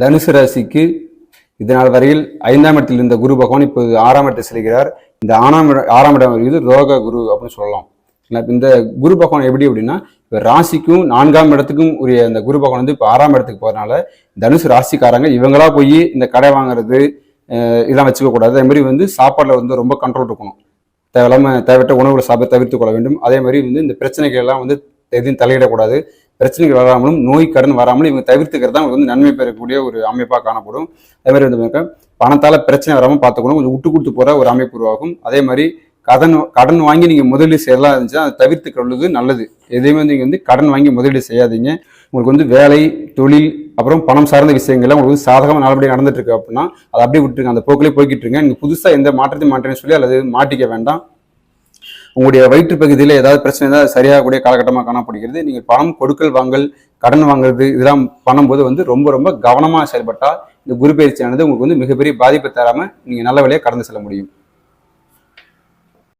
தனுசு ராசிக்கு இதனால் வரையில் ஐந்தாம் இடத்தில் இருந்த குரு பகவான் இப்போது ஆறாம் இடத்தை செல்கிறார். இந்த ஆறாம் ஆறாம் இடம் இது ரோக குரு அப்படின்னு சொல்லலாம். இந்த குரு பகவான் எப்படி அப்படின்னா இப்போ ராசிக்கும் நான்காம் இடத்துக்கும் உரிய இந்த குரு பகவான் வந்து இப்போ ஆறாம் இடத்துக்கு போகிறனால தனுசு ராசிக்காரங்க இவங்களா போய் இந்த கடை வாங்குறது இதெல்லாம் வச்சுக்க கூடாது. அதே மாதிரி வந்து சாப்பாட்டில் வந்து ரொம்ப கண்ட்ரோல் இருக்கணும். தேவையில்லாமல் தேவையற்ற உணவுகளை சாப்பிட தவிர்த்து கொள்ள வேண்டும். அதே மாதிரி வந்து இந்த பிரச்சனைகள் எல்லாம் வந்து எதையும் தலையிடக்கூடாது பிரச்சனைகள் வராமலும் நோய் கடன் வராமலும் இவங்க தவிர்த்துக்கிறது தான் வந்து நன்மை பெறக்கூடிய ஒரு அமைப்பாக காணப்படும். அதே மாதிரி வந்து பணத்தால் பிரச்சனை வராமல் பார்த்துக்கணும் கொஞ்சம் விட்டு கொடுத்து போகிற ஒரு அமைப்பு உருவாகும். அதே மாதிரி கடன் கடன் வாங்கி நீங்கள் முதலீடு செய்யலாம் இருந்துச்சுன்னா அதை தவிர்த்து கொள்வது நல்லது. எதையுமே நீங்கள் வந்து கடன் வாங்கி முதலீடு செய்யாதீங்க. உங்களுக்கு வந்து வேலை தொழில் அப்புறம் பணம் சார்ந்த விஷயங்கள்லாம் உங்களுக்கு வந்து சாதகமாக நல்லபடியாக நடந்துட்டு இருக்கு அப்படின்னா அதை அப்படியே விட்டுருங்க. அந்த போக்கிலே போய்கிட்டு இருங்க. நீங்கள் புதுசாக எந்த மாற்றத்தையும் மாற்றேன்னு சொல்லி அல்லது மாட்டிக்க வேண்டாம். உங்களுடைய வயிற்று பகுதியில் ஏதாவது பிரச்சனை இருந்தால் சரியாகக்கூடிய காலகட்டமாக காணப்படுகிறது. நீங்கள் பணம் கொடுக்கல் வாங்கல் கடன் வாங்குறது இதெல்லாம் பண்ணும்போது வந்து ரொம்ப ரொம்ப கவனமாக செயல்பட்டால் இந்த குரு பயிற்சியானது உங்களுக்கு வந்து மிகப்பெரிய பாதிப்பை தராமல் நீங்கள் நல்ல வழியாக கடந்து செல்ல முடியும்.